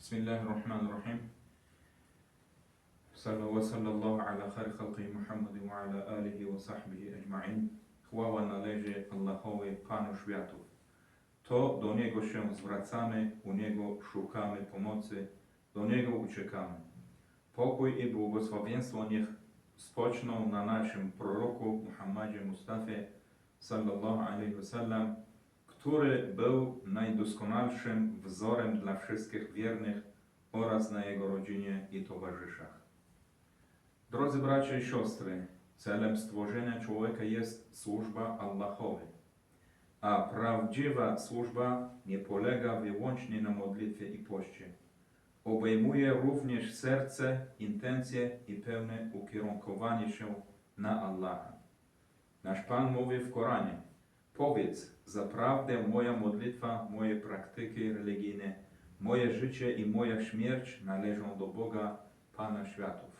بسم الله الرحمن الرحيم صلى وصلى الله على خير خلقه محمد وعلى آله وصحبه أجمعين Chwała należy Allahowi, Panu światów. To do Niego się zwracamy, u Niego szukamy pomocy, do Niego uciekamy. Pokój i błogosławieństwo niech spoczną na naszym proroku Muhammadzie Mustafie sallallahu alaihi wasallam, który był najdoskonalszym wzorem dla wszystkich wiernych oraz na jego rodzinie i towarzyszach. Drodzy bracia i siostry, celem stworzenia człowieka jest służba Allahowi, a prawdziwa służba nie polega wyłącznie na modlitwie i poście. Obejmuje również serce, intencje i pełne ukierunkowanie się na Allaha. Nasz Pan mówi w Koranie: Powiedz, zaprawdę moja modlitwa, moje praktyki religijne, moje życie i moja śmierć należą do Boga, Pana światów.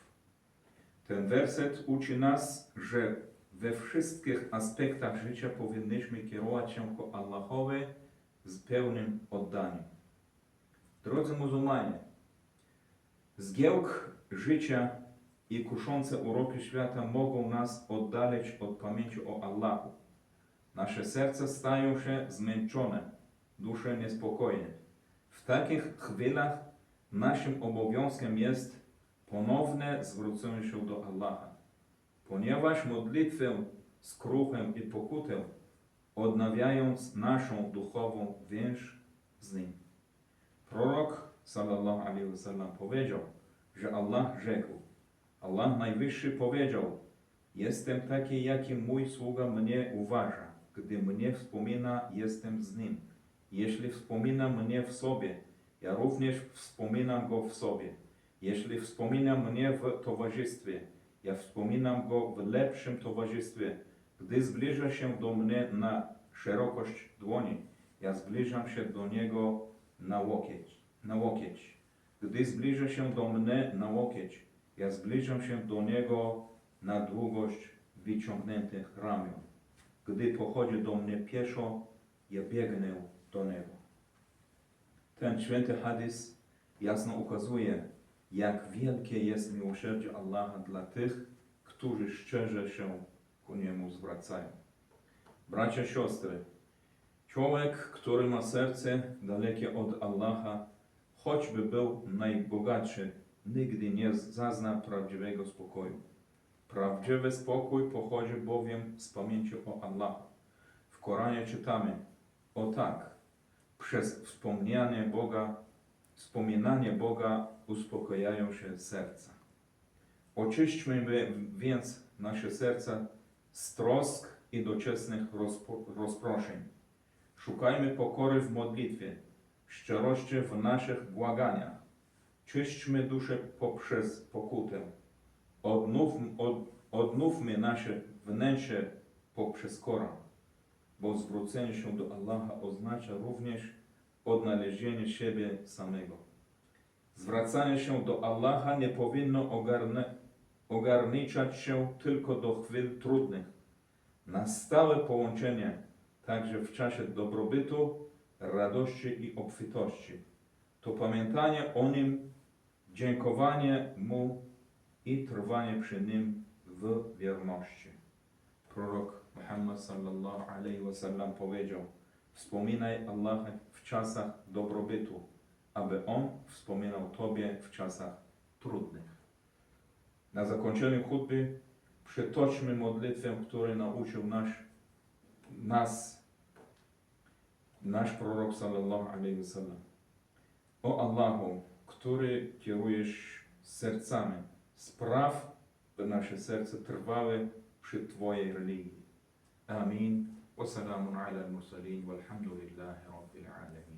Ten werset uczy nas, że we wszystkich aspektach życia powinniśmy kierować się ku Allahowi z pełnym oddaniem. Drodzy muzułmanie, zgiełk życia i kuszące uroki świata mogą nas oddalić od pamięci o Allahu. Nasze serca stają się zmęczone, dusze niespokojne. W takich chwilach naszym obowiązkiem jest ponowne zwrócenie się do Allaha, ponieważ modlitwę, skruchę i pokutę odnawiając naszą duchową więź z Nim. Prorok sallallahu alaihi wasallam powiedział, że Allah rzekł, Allah Najwyższy powiedział, jestem taki, jakim mój sługa mnie uważa. Gdy mnie wspomina, jestem z nim. Jeśli wspomina mnie w sobie, ja również wspominam go w sobie. Jeśli wspomina mnie w towarzystwie, ja wspominam go w lepszym towarzystwie. Gdy zbliża się do mnie na szerokość dłoni, ja zbliżam się do niego na łokieć. Na łokieć. Gdy zbliża się do mnie na łokieć, ja zbliżam się do niego na długość wyciągniętych ramion. Gdy pochodzi do mnie pieszo, ja biegnę do niego. Ten święty hadis jasno ukazuje, jak wielkie jest miłosierdzie Allaha dla tych, którzy szczerze się ku Niemu zwracają. Bracia, siostry, człowiek, który ma serce dalekie od Allaha, choćby był najbogatszy, nigdy nie zazna prawdziwego spokoju. Prawdziwy spokój pochodzi bowiem z pamięci o Allahu. W Koranie czytamy: O tak, przez wspomnienie Boga, wspominanie Boga uspokajają się serca. Oczyśćmy więc nasze serca z trosk i doczesnych rozproszeń. Szukajmy pokory w modlitwie, szczerości w naszych błaganiach. Czyśćmy duszę poprzez pokutę. Odnów, od, odnówmy nasze wnętrze poprzez Koran, bo zwrócenie się do Allaha oznacza również odnalezienie siebie samego. Zwracanie się do Allaha nie powinno ogarne, ogarniczać się tylko do chwil trudnych. Na stałe połączenie, także w czasie dobrobytu, radości i obfitości. To pamiętanie o Nim, dziękowanie Mu i trwanie przy Nim w wierności. Prorok Muhammad sallallahu alaihi wasallam powiedział Wspominaj Allaha w czasach dobrobytu, aby On wspominał Tobie w czasach trudnych. Na zakończeniu chutby przytoczmy modlitwę, której nauczył nasz, nas nasz prorok sallallahu alaihi wasallam. O Allahu, który kierujesz sercami, справ, би наше серце тривали пrzy Твоїй релігії. Амінь. Вассаламу аля мурсалін, вальхамдуліллахи раббіл алемін.